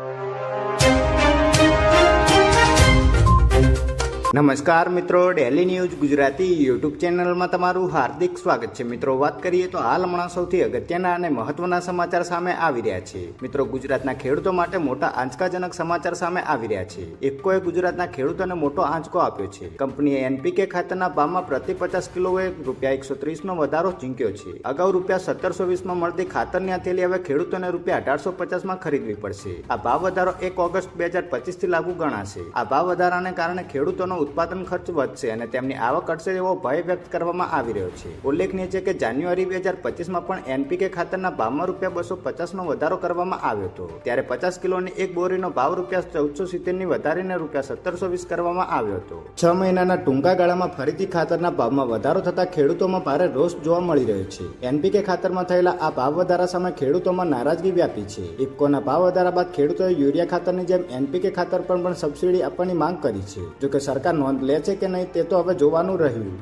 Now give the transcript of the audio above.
you. નમસ્કાર મિત્રો daily news Gujarati YouTube ચેનલમાં તમારું હાર્દિક સ્વાગત છે. મિત્રો, વાત કરીએ તો હાલ હમણાં સૌથી અગત્યના અને મહત્વના સમાચાર સામે આવી રહ્યા છે. મિત્રો, ગુજરાતના ખેડૂતો માટે મોટા આંચકાજનક સમાચાર સામે આવી રહ્યા છે. એકોએ ગુજરાતના ખેડૂતોને મોટો આંચકો આપ્યો છે. કંપનીએ એનપીકે ખાતરના ભાવમાં પ્રતિ પચાસ કિલોએ રૂપિયા એકસો ત્રીસનો વધારો ઝીંક્યો છે. અગાઉ રૂપિયા સત્તરસો વીસમાં મળતી ખાતરની થેલી હવે ખેડૂતોને રૂપિયા અઢારસો પચાસમાં ખરીદવી પડશે. આ ભાવ વધારો એક ઓગસ્ટ બે હજાર પચીસથી લાગુ ગણાશે. આ ભાવ વધારાને કારણે ખેડૂતોનો ઉત્પાદન ખર્ચ વધશે અને તેમની આવક ઘટશે એવો ભય વ્યક્ત કરવામાં આવી રહ્યો છે. ઉલ્લેખનીય છે કે જાન્યુઆરી બે હજાર પચીસમાં પણ એનપીકે ખાતરના ભાવમાં રૂપિયા બસો પચાસનો વધારો કરવામાં આવ્યો હતો. ત્યારે પચાસ કિલોની એક બોરીનો ભાવ રૂપિયા ચૌદસો સિત્તેરની વધારીને રૂપિયા સત્તરસો વીસ કરવામાં આવ્યો હતો. છ મહિનાના ટૂંકા ગાળામાં ફરીથી ખાતરના ભાવમાં વધારો થતા ખેડૂતોમાં ભારે રોષ જોવા મળી રહ્યો છે. એનપીકે ખાતરમાં થયેલા આ ભાવ વધારા સામે ખેડૂતોમાં નારાજગી વ્યાપી છે. ઇફકોના ભાવ વધારા બાદ ખેડૂતોએ યુરિયા ખાતરની જેમ એનપીકે ખાતર પર પણ સબસિડી આપવાની માંગ કરી છે. જોકે સરકાર નોંધ લે છે કે નહીં તે તો હવે જોવાનું રહ્યું.